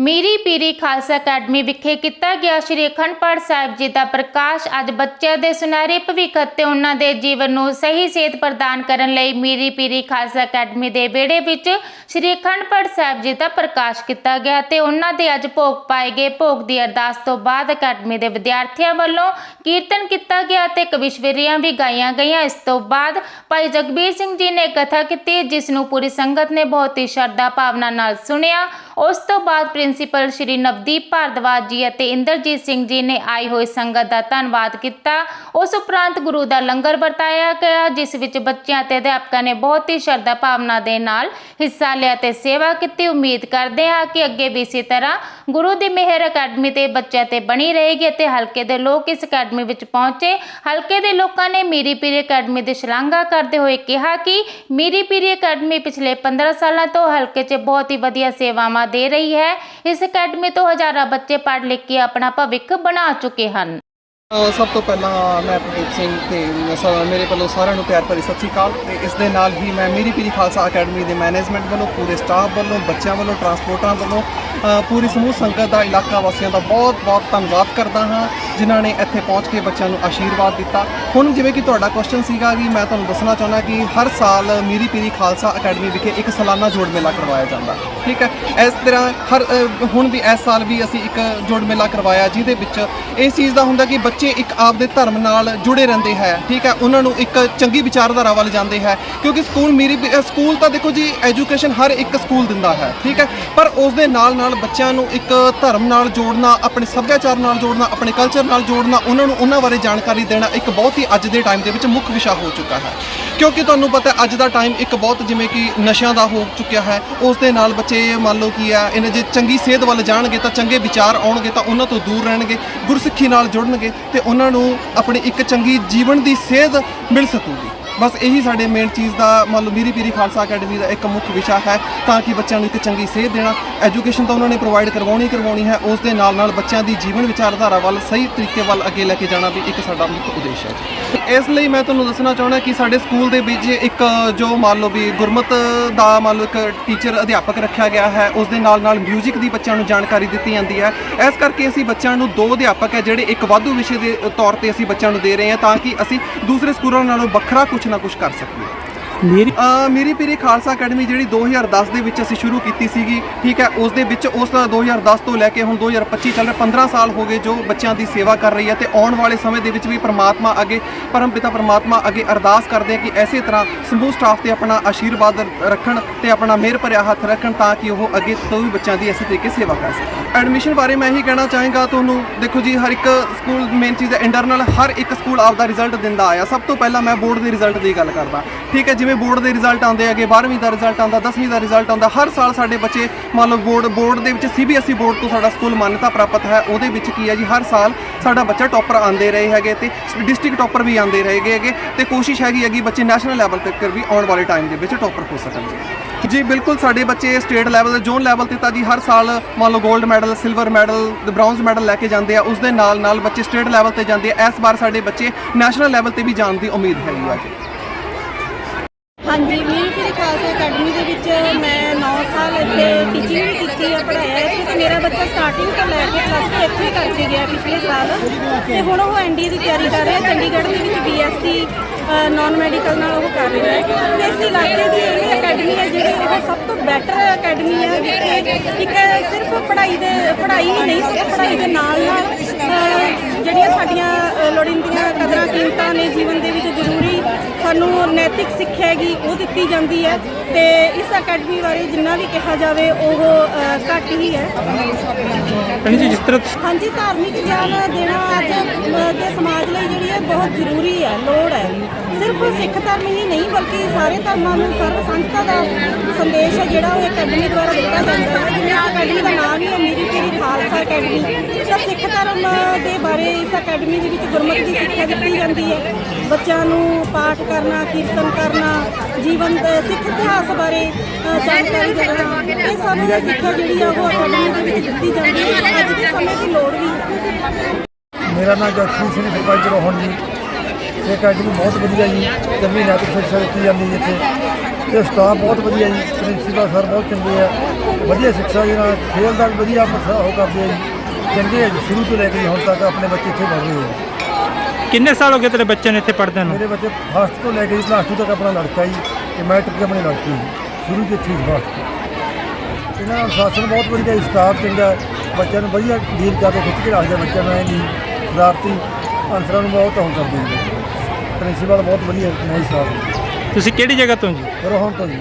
Miri Piri Khalsa academy ਵਿਖੇ ਕੀਤਾ ਗਿਆ ਸ਼੍ਰੀ ਅਖੰਡ ਪਾਠ ਸਾਹਿਬ ਜੀ ਦਾ ਪ੍ਰਕਾਸ਼ ਅੱਜ ਬੱਚਿਆਂ ਦੇ ਸੁਨਹਿਰੇ ਭਵਿੱਖ ਅਤੇ ਉਹਨਾਂ ਦੇ ਜੀਵਨ ਨੂੰ ਸਹੀ ਸੇਧ ਪ੍ਰਦਾਨ ਕਰਨ ਲਈ ਮੀਰੀ ਪੀਰੀ ਖਾਲਸਾ ਅਕੈਡਮੀ ਦੇ ਵਿਹੜੇ ਵਿੱਚ ਸ਼੍ਰੀ ਅਖੰਡ ਪਾਠ ਸਾਹਿਬ ਜੀ ਦਾ ਪ੍ਰਕਾਸ਼ ਕੀਤਾ ਗਿਆ ਤੇ ਉਹਨਾਂ ਦੇ ਅੱਜ ਭੋਗ ਪਾਏ ਗਏ ਭੋਗ ਦੀ ਅਰਦਾਸ ਤੋਂ ਬਾਅਦ ਅਕੈਡਮੀ ਦੇ ਵਿਦਿਆਰਥੀਆਂ ਵੱਲੋਂ ਕੀਰਤਨ ਕੀਤਾ ਗਿਆ ਤੇ ਕਵਿਸ਼ਵਰੀਆਂ ਵੀ ਗਾਈਆਂ ਗਈਆਂ। ਇਸ ਤੋਂ ਬਾਅਦ ਭਾਈ ਜਗਬੀਰ ਸਿੰਘ ਜੀ ਨੇ ਕਥਾ ਕੀਤੀ, ਜਿਸ ਨੂੰ ਪੂਰੀ ਸੰਗਤ ਨੇ ਬਹੁਤ ਹੀ ਸ਼ਰਧਾ ਭਾਵਨਾ ਨਾਲ ਸੁਣਿਆ। ਉਸ ਤੋਂ ਬਾਅਦ ਪ੍ਰਿੰਸੀਪਲ ਸ਼੍ਰੀ ਨਵਦੀਪ ਭਾਰਦਵਾਜ ਜੀ ਅਤੇ ਇੰਦਰਜੀਤ ਸਿੰਘ ਜੀ ਨੇ ਆਈ ਹੋਈ ਸੰਗਤ ਦਾ ਧੰਨਵਾਦ ਕੀਤਾ। ਉਸ ਉਪਰੰਤ ਗੁਰੂ ਦਾ ਲੰਗਰ ਵਰਤਾਇਆ ਗਿਆ, ਜਿਸ ਵਿੱਚ ਬੱਚਿਆਂ ਅਤੇ ਅਧਿਆਪਕਾਂ ਨੇ ਬਹੁਤ ਹੀ ਸ਼ਰਧਾ ਭਾਵਨਾ ਦੇ ਨਾਲ ਹਿੱਸਾ ਲਿਆ ਤੇ ਸੇਵਾ ਕੀਤੀ। ਉਮੀਦ ਕਰਦੇ ਹਾਂ ਕਿ ਅੱਗੇ ਵੀ ਇਸੇ ਤਰ੍ਹਾਂ ਗੁਰੂ ਦੀ ਮਿਹਰ ਅਕੈਡਮੀ ਤੇ ਬੱਚਿਆਂ ਤੇ ਬਣੀ ਰਹੇਗੀ ਅਤੇ ਹਲਕੇ ਦੇ ਲੋਕ ਇਸ ਅਕੈਡਮੀ ਵਿੱਚ ਪਹੁੰਚੇ। ਹਲਕੇ ਦੇ ਲੋਕਾਂ ਨੇ ਮੀਰੀ ਪੀਰੀ ਅਕੈਡਮੀ ਦੀ ਸ਼ਲਾਘਾ ਕਰਦੇ ਹੋਏ ਕਿਹਾ ਕਿ ਮੀਰੀ ਪੀਰੀ ਅਕੈਡਮੀ ਪਿਛਲੇ 15 ਸਾਲਾਂ ਤੋਂ ਹਲਕੇ 'ਚ ਬਹੁਤ ਹੀ ਵਧੀਆ ਸੇਵਾਵਾਂ ਦੇ ਰਹੀ ਹੈ। ਇਸ ਅਕੈਡਮੀ ਤੋਂ ਹਜ਼ਾਰਾਂ ਬੱਚੇ ਪੜ੍ਹ ਲਿਖ ਕੇ ਆਪਣਾ ਭਵਿੱਖ ਬਣਾ ਚੁੱਕੇ ਹਨ। ਅ, ਸਭ ਤੋਂ ਪਹਿਲਾਂ ਮੈਂ ਪ੍ਰਦੀਪ ਸਿੰਘ ਤੇ ਸ- ਮੇਰੇ ਵੱਲੋਂ ਸਾਰਿਆਂ ਨੂੰ ਪਿਆਰ ਭਰੀ ਸਤਿ ਸ੍ਰੀ ਅਕਾਲ ਤੇ ਇਸ ਦੇ ਨਾਲ ਹੀ ਮੈਂ ਮੇਰੀ ਪੀਰੀ ਖਾਲਸਾ ਅਕੈਡਮੀ ਦੇ ਮੈਨੇਜਮੈਂਟ ਵੱਲੋਂ ਪੂਰੇ ਸਟਾਫ ਵੱਲੋਂ ਬੱਚਿਆਂ ਵੱਲੋਂ ਟਰਾਂਸਪੋਰਟਰਾਂ ਵੱਲੋਂ ਅ, ਪੂਰੀ ਸਮੂਹ ਸੰਗਤ ਦਾ ਇਲਾਕਾ ਵਾਸੀਆਂ ਦਾ ਬਹੁਤ ਬਹੁਤ ਧੰਨਵਾਦ ਕਰਦਾ ਹਾਂ। ਜਿਨ੍ਹਾਂ ਨੇ ਇੱਥੇ ਪਹੁੰਚ ਕੇ ਬੱਚਿਆਂ ਨੂੰ ਆਸ਼ੀਰਵਾਦ ਦਿੱਤਾ। ਹੁਣ ਜਿਵੇਂ ਕਿ ਤੁਹਾਡਾ ਕੁਐਸਚਨ ਸੀਗਾ ਕਿ ਮੈਂ ਤੁਹਾਨੂੰ ਦੱਸਣਾ ਚਾਹੁੰਦਾ ਕਿ ਹਰ ਸਾਲ ਮੀਰੀ ਪੀਰੀ ਖਾਲਸਾ ਅਕੈਡਮੀ ਵਿਖੇ ਇੱਕ ਸਾਲਾਨਾ ਜੋੜ ਮੇਲਾ ਕਰਵਾਇਆ ਜਾਂਦਾ। ਠੀਕ ਹੈ? ਇਸ ਤਰ੍ਹਾਂ ਹਰ ਹੁਣ ਵੀ ਇਸ ਸਾਲ ਵੀ ਅਸੀਂ ਇੱਕ ਜੋੜ ਮੇਲਾ ਕਰਵਾਇਆ, ਜਿਹਦੇ ਵਿੱਚ ਇਸ ਚੀਜ਼ ਦਾ ਹੁੰਦਾ ਕਿ ਬੱਚੇ ਇੱਕ ਆਪ ਦੇ ਧਰਮ ਨਾਲ ਜੁੜੇ ਰਹਿੰਦੇ ਹੈ। ਠੀਕ ਹੈ? ਉਹਨਾਂ ਨੂੰ ਇੱਕ ਚੰਗੀ ਵਿਚਾਰਧਾਰਾ ਵੱਲ ਜਾਂਦੇ ਹੈ। ਕਿਉਂਕਿ ਸਕੂਲ ਮੇਰੀ ਸਕੂਲ ਤਾਂ ਦੇਖੋ ਜੀ, ਐਜੂਕੇਸ਼ਨ ਹਰ ਇੱਕ ਸਕੂਲ ਦਿੰਦਾ ਹੈ। ਠੀਕ ਹੈ? ਪਰ ਉਸ ਦੇ ਨਾਲ ਨਾਲ ਬੱਚਿਆਂ ਨੂੰ ਇੱਕ ਧਰਮ ਨਾਲ ਜੋੜਨਾ, ਆਪਣੇ ਸੱਭਿਆਚਾਰ ਨਾਲ ਜੋੜਨਾ, ਆਪਣੇ ਕਲਚਰ ਨਾਲ ਜੋੜਨਾ, ਉਹਨਾਂ ਨੂੰ ਉਹਨਾਂ ਬਾਰੇ ਜਾਣਕਾਰੀ ਦੇਣਾ ਇੱਕ ਬਹੁਤ ਹੀ ਅੱਜ ਦੇ ਟਾਈਮ ਦੇ ਵਿੱਚ ਮੁੱਖ ਵਿਸ਼ਾ ਹੋ ਚੁੱਕਾ ਹੈ। ਕਿਉਂਕਿ ਤੁਹਾਨੂੰ ਪਤਾ ਅੱਜ ਦਾ ਟਾਈਮ ਇੱਕ ਬਹੁਤ ਜਿਵੇਂ ਕਿ ਨਸ਼ਿਆਂ ਦਾ ਹੋ ਚੁੱਕਿਆ ਹੈ, ਉਸ ਦੇ ਨਾਲ ਬੱਚੇ ਮੰਨ ਲਓ ਕੀ ਆ ਇਹਨੇ ਜੇ ਚੰਗੀ ਸਿਹਤ ਵੱਲ ਜਾਣਗੇ ਤਾਂ ਚੰਗੇ ਵਿਚਾਰ ਆਉਣਗੇ ਤਾਂ ਉਹਨਾਂ ਤੋਂ ਦੂਰ ਰਹਿਣਗੇ, ਗੁਰਸਿੱਖੀ ਨਾਲ ਜੁੜਨਗੇ ਤੇ ਉਹਨਾਂ ਨੂੰ ਆਪਣੀ ਇੱਕ ਚੰਗੀ ਜੀਵਨ ਦੀ ਸੇਧ ਮਿਲ ਸਕੂਗੀ। ਬਸ ਇਹੀ ਸਾਡੇ ਮੇਨ ਚੀਜ਼ ਦਾ ਮੰਨ ਲਓ ਮੀਰੀ ਪੀਰੀ ਖਾਲਸਾ ਅਕੈਡਮੀ ਦਾ ਇੱਕ ਮੁੱਖ ਵਿਸ਼ਾ ਹੈ ਤਾਂ ਕਿ ਬੱਚਿਆਂ ਨੂੰ ਇੱਕ ਚੰਗੀ ਸੇਧ ਦੇਣਾ। ਐਜੂਕੇਸ਼ਨ ਤਾਂ ਉਹਨਾਂ ਨੇ ਪ੍ਰੋਵਾਈਡ ਕਰਵਾਉਣੀ ਕਰਵਾਉਣੀ ਹੈ। ਉਸ ਦੇ ਨਾਲ ਨਾਲ ਬੱਚਿਆਂ ਦੀ ਜੀਵਨ ਵਿਚਾਰਧਾਰਾ ਵੱਲ ਸਹੀ ਤਰੀਕੇ ਵੱਲ ਅੱਗੇ ਲੈ ਕੇ ਜਾਣਾ ਵੀ ਇੱਕ ਸਾਡਾ ਮੁੱਖ ਉਦੇਸ਼ ਹੈ ਇਸ ਲਈ ਮੈਂ ਤੁਹਾਨੂੰ ਦੱਸਣਾ ਚਾਹੁੰਦਾ ਕਿ ਸਾਡੇ ਸਕੂਲ ਦੇ ਵਿੱਚ ਇੱਕ ਜੋ ਮੰਨ ਲਓ ਵੀ ਗੁਰਮਤ ਦਾ ਮੰਨ ਲਓ ਇੱਕ ਟੀਚਰ ਅਧਿਆਪਕ ਰੱਖਿਆ ਗਿਆ ਹੈ, ਉਸ ਦੇ ਨਾਲ ਨਾਲ 뮤직 ਦੀ ਬੱਚਿਆਂ ਨੂੰ ਜਾਣਕਾਰੀ ਦਿੱਤੀ ਜਾਂਦੀ ਹੈ। ਇਸ ਕਰਕੇ ਅਸੀਂ ਬੱਚਿਆਂ ਨੂੰ ਦੋ ਅਧਿਆਪਕ ਹੈ ਜਿਹੜੇ ਇੱਕ ਵਾਧੂ ਵਿਸ਼ੇ ਦੇ ਤੌਰ ਤੇ ਅਸੀਂ ਬੱਚਿਆਂ ਨੂੰ ਦੇ ਰਹੇ ਹਾਂ ਤਾਂ ਕਿ ਅਸੀਂ ਦੂਸਰੇ ਸਕੂਲਾਂ ਨਾਲੋਂ ਵੱਖਰਾ ਕੁਝ ਨਾ ਕੁਝ ਕਰ ਸਕੀਏ। ਮੇਰੀ ਮੇਰੀ ਪੀਰੀ ਖਾਲਸਾ ਅਕੈਡਮੀ ਜਿਹੜੀ 2010 ਦੇ ਵਿੱਚ ਅਸੀਂ ਸ਼ੁਰੂ ਕੀਤੀ ਸੀਗੀ, ਠੀਕ ਹੈ, ਉਸ ਦੇ ਵਿੱਚ ਉਸ ਦਾ 2010 ਤੋਂ ਲੈ ਕੇ ਹੁਣ 2025 ਚੱਲ ਰਿਹਾ 15 ਸਾਲ ਹੋ ਗਏ ਜੋ ਬੱਚਿਆਂ ਦੀ ਸੇਵਾ ਕਰ ਰਹੀ ਹੈ ਤੇ ਆਉਣ ਵਾਲੇ ਸਮੇਂ ਦੇ ਵਿੱਚ ਵੀ ਪ੍ਰਮਾਤਮਾ ਅੱਗੇ, ਪਰਮ ਪਿਤਾ ਪ੍ਰਮਾਤਮਾ ਅੱਗੇ ਅਰਦਾਸ ਕਰਦੇ ਹਾਂ ਕਿ ਐਸੇ ਤਰ੍ਹਾਂ ਸਮੂਹ ਸਟਾਫ ਤੇ ਆਪਣਾ ਆਸ਼ੀਰਵਾਦ ਰੱਖਣ ਤੇ ਆਪਣਾ ਮਿਹਰ ਭਰਿਆ ਹੱਥ ਰੱਖਣ ਤਾਂ ਕਿ ਉਹ ਅੱਗੇ ਤੋਂ ਵੀ ਬੱਚਿਆਂ ਦੀ ਇਸੇ ਤਰੀਕੇ ਸੇਵਾ ਕਰ ਸਕਣ। ਐਡਮਿਸ਼ਨ ਬਾਰੇ ਮੈਂ ਇਹੀ ਕਹਿਣਾ ਚਾਹਾਂਗਾ, ਤੁਹਾਨੂੰ ਦੇਖੋ ਜੀ, ਹਰ ਇੱਕ ਸਕੂਲ ਮੇਨ ਚੀਜ਼ ਹੈ ਇੰਟਰਨਲ ਹਰ ਇੱਕ ਸਕੂਲ ਆਪਦਾ ਰਿਜ਼ਲਟ ਦਿੰਦਾ ਆਇਆ। ਸਭ ਤੋਂ ਪਹਿਲਾਂ ਮੈਂ ਬੋਰਡ ਦੇ ਰਿਜ਼ਲਟ ਦੀ ਗੱਲ ਕਰਦਾ। ਠੀਕ ਹੈ, ਜਿਵੇਂ ਬੋਰਡ ਦੇ ਰਿਜ਼ਲਟ ਆਉਂਦੇ ਹੈਗੇ 12ਵੀਂ ਦਾ ਰਿਜ਼ਲਟ ਆਉਂਦਾ 10ਵੀਂ ਦਾ ਰਿਜ਼ਲਟ ਆਉਂਦਾ, ਹਰ ਸਾਲ ਸਾਡੇ ਬੱਚੇ ਮੰਨ ਲਓ ਬੋਰਡ ਬੋਰਡ ਦੇ ਵਿੱਚ ਸੀਬੀਐਸਈ ਬੋਰਡ ਤੋਂ ਸਾਡਾ ਸਕੂਲ ਮਾਨਤਾ ਪ੍ਰਾਪਤ ਹੈ, ਉਹਦੇ ਵਿੱਚ ਕੀ ਹੈ ਜੀ, ਹਰ ਸਾਲ ਸਾਡਾ ਬੱਚਾ ਟੌਪਰ ਆਉਂਦੇ ਰਹੇ ਹੈਗੇ ਤੇ ਡਿਸਟ੍ਰਿਕਟ ਟੌਪਰ ਵੀ ਆਉਂਦੇ ਰਹੇਗੇ ਹੈਗੇ ਤੇ ਕੋਸ਼ਿਸ਼ ਹੈਗੀ ਹੈਗੀ ਬੱਚੇ ਨੈਸ਼ਨਲ ਲੈਵਲ ਤੱਕ ਵੀ ਆਉਣ ਵਾਲੇ ਟਾਈਮ ਦੇ ਵਿੱਚ ਟੌਪਰ ਹੋ ਸਕਣਗੇ ਜੀ। ਬਿਲਕੁਲ ਸਾਡੇ ਬੱਚੇ ਸਟੇਟ ਲੈਵਲ, ਜ਼ੋਨ ਲੈਵਲ ਤੇ ਤਾਂ ਜੀ ਹਰ ਸਾਲ ਮੰਨ ਲਓ 골ਡ ਮੈਡਲ, ਸਿਲਵਰ ਮੈਡਲ ਤੇ ਬ੍ਰੌਂਜ਼ ਮੈਡਲ ਲੈ ਕੇ ਜਾਂਦੇ ਆ ਉਸ ਦੇ ਨਾਲ ਨਾਲ ਬੱਚੇ ਸਟੇਟ ਲੈਵਲ ਤੇ ਜਾਂਦੇ ਆ, ਇਸ ਵਾਰ ਸਾਡੇ ਬੱਚੇ ਨੈਸ਼ਨਲ ਲੈਵਲ ਤੇ ਵੀ ਜਾਣ ਦੀ ਉਮੀਦ ਹੈਗੀ ਆ ਜੀ। ਹਾਂਜੀ ਮੇਰੀ ਪੀਰੀ ਖਾਲਸਾ ਅਕੈਡਮੀ ਦੇ ਵਿੱਚ ਮੈਂ 9 ਸਾਲ ਇੱਥੇ ਟੀਚਿੰਗ ਵੀ ਕੀਤੀ ਹੈ ਪੜ੍ਹਾਇਆ ਇੱਥੇ ਤੇ ਮੇਰਾ ਬੱਚਾ ਸਟਾਰਟਿੰਗ ਤੋਂ ਲੈ ਕੇ ਪਲੱਸ 2 ਇੱਥੇ ਕਰਕੇ ਗਿਆ ਪਿਛਲੇ ਸਾਲ। ਤੇ ਹੁਣ ਉਹ ਐਨਡੀ ਦੀ ਤਿਆਰੀ ਕਰ ਰਿਹਾ, ਚੰਡੀਗੜ੍ਹ ਦੇ ਵਿੱਚ ਬੀਐਸਸੀ ਨਾਨ ਮੈਡੀਕਲ ਨਾਲ ਉਹ ਕਰ ਰਿਹਾ ਹੈ। ਤੇ ਇਸ ਇਲਾਕੇ ਦੀ ਇਹ ਅਕੈਡਮੀ ਹੈ ਜਿਹੜੀ ਉਹ ਸਭ ਤੋਂ ਬੈਟਰ ਅਕੈਡਮੀ ਹੈ ਜਿੱਥੇ ਇੱਕ ਸਿਰਫ ਪੜ੍ਹਾਈ ਦੇ, ਪੜ੍ਹਾਈ ਹੀ ਨਹੀਂ, ਸਿਰਫ ਪੜ੍ਹਾਈ ਦੇ ਨਾਲ ਨਾਲ ਜਿਹੜੀਆਂ ਸਾਡੀਆਂ ਲੋੜੀਂਦੀਆਂ ਕਦਰਾਂ ਕੀਮਤਾਂ ਨੇ ਜੀਵਨ ਦੇ ਵਿੱਚ ਸਾਨੂੰ ਨੈਤਿਕ ਸਿੱਖਿਆ ਹੈਗੀ ਉਹ ਦਿੱਤੀ ਜਾਂਦੀ ਹੈ ਤੇ ਇਸ ਅਕੈਡਮੀ ਬਾਰੇ ਜਿੰਨਾ ਵੀ ਕਿਹਾ ਜਾਵੇ ਉਹ ਘੱਟ ਹੀ ਹੈ। ਭੈਣ ਜੀ ਜਿਸ ਤਰ੍ਹਾਂ ਤੁਸੀਂ- ਹਾਂਜੀ ਧਾਰਮਿਕ ਗਿਆਨ ਦੇਣਾ ਅੱਜ ਦੇ ਸਮਾਜ ਲਈ ਜਿਹੜੀ ਹੈ ਬਹੁਤ ਜ਼ਰੂਰੀ ਹੈ ਲੋੜ ਹੈ। ਸਿਰਫ ਸਿੱਖ ਧਰਮ ਹੀ ਨਹੀਂ ਬਲਕਿ ਸਾਰੇ ਧਰਮਾਂ ਨੂੰ ਸਰਵ ਸੰਸਥਾ ਦਾ ਸੰਦੇਸ਼ ਹੈ ਜਿਹੜਾ ਉਹ ਅਕੈਡਮੀ ਦੁਆਰਾ ਦਿੱਤਾ ਜਾਂਦਾ ਹੈ, ਜਿਵੇਂ ਇਸ ਅਕੈਡਮੀ ਦਾ ਨਾਮ ਹੀ ਹੈ ਮੇਰੀ ਤੇਰੀ ਖਾਲਸਾ ਅਕੈਡਮੀ। ਤਾਂ ਸਿੱਖ ਧਰਮ ਦੇ ਬਾਰੇ ਇਸ ਅਕੈਡਮੀ ਦੇ ਵਿੱਚ ਗੁਰਮਤਿ ਦੀ ਸਿੱਖਿਆ ਦਿੱਤੀ ਜਾਂਦੀ ਹੈ। ਬੱਚਿਆਂ ਨੂੰ ਪਾਠ ਕਰਨਾ, ਕੀਰਤਨ ਕਰਨਾ, ਜੀਵਨ ਸਿੱਖ ਇਤਿਹਾਸ ਬਾਰੇ ਜਾਣਕਾਰੀ ਦੇਣਾ, ਇਹ ਸਭ ਸਿੱਖਿਆ ਜਿਹੜੀ ਆ ਉਹ ਅਕੈਡਮੀ ਦੇ ਵਿੱਚ ਦਿੱਤੀ ਜਾਂਦੀ ਹੈ। ਅੱਜ ਦੇ ਸਮੇਂ ਦੀ ਲੋੜ ਵੀ ਮੇਰਾ ਨਾਮ ਜਸਵੀਰ ਸਿੰਘ ਸਰਪੰਚ ਰੋਹਨ ਜੀ। ਇਹ ਅਕੈਡਮੀ ਬਹੁਤ ਵਧੀਆ ਜੀ ਚੰਗੀ ਨੈਤਿਕ ਸਿੱਖਿਆ ਦਿੱਤੀ ਜਾਂਦੀ ਹੈ ਇੱਥੇ। ਇਹ ਸਟਾਫ ਬਹੁਤ ਵਧੀਆ ਜੀ ਪ੍ਰਿੰਸੀਪਲ ਸਰ ਬਹੁਤ ਚੰਗੇ ਆ। ਵਧੀਆ ਸਿੱਖਿਆ ਦੇ ਨਾਲ ਖੇਲ ਦਾ ਵੀ ਵਧੀਆ ਉਹ ਕਰਦੇ ਆ ਜੀ। ਚੰਗੇ ਆ ਜੀ ਸ਼ੁਰੂ ਤੋਂ ਲੈ ਕੇ ਹੁਣ ਤੱਕ ਆਪਣੇ ਬੱਚੇ ਇੱਥੇ ਪੜ੍ਹ ਰਹੇ ਆ ਕਿੰਨੇ ਸਾਲ ਹੋ ਗਏ ਤੇਰੇ ਬੱਚੇ ਨੂੰ ਇੱਥੇ ਪੜ੍ਹਦੇ ਨੂੰ? ਮੇਰੇ ਬੱਚੇ ਫਸਟ ਤੋਂ ਲੈ ਕੇ ਪਲੱਸ 2 ਤੱਕ ਆਪਣਾ ਲੜਕਾ ਜੀ ਤੇ ਮੈਟ੍ਰਿਕ ਦੀ ਆਪਣੀ ਲੜਕੀ ਜੀ। ਸ਼ੁਰੂ ਤੋਂ ਇੱਥੇ ਫਸਟ ਇਹਨਾਂ ਦਾ ਅਨੁਸ਼ਾਸਨ ਬਹੁਤ ਵਧੀਆ ਜੀ ਸਟਾਫ ਚੰਗਾ ਬੱਚਿਆਂ ਨੂੰ ਵਧੀਆ ਡੀਲ ਕਰਦੇ ਖਿੱਚ ਕੇ ਰੱਖਦੇ ਬੱਚਿਆਂ ਨੂੰ ਐ ਨਹੀਂ ਸ਼ਰਾਰਤੀ ਅਨਸਰਾਂ ਨੂੰ ਬਹੁਤ ਉਹ ਕਰਦੇ ਜੀ। ਪ੍ਰਿੰਸੀਪਲ ਬਹੁਤ ਵਧੀਆ ਨਹੀਂ ਸਾਹਿਬ ਤੁਸੀਂ ਕਿਹੜੀ ਜਗ੍ਹਾ ਤੋਂ ਜੀ? ਰੋਹਣ ਤੋਂ ਜੀ।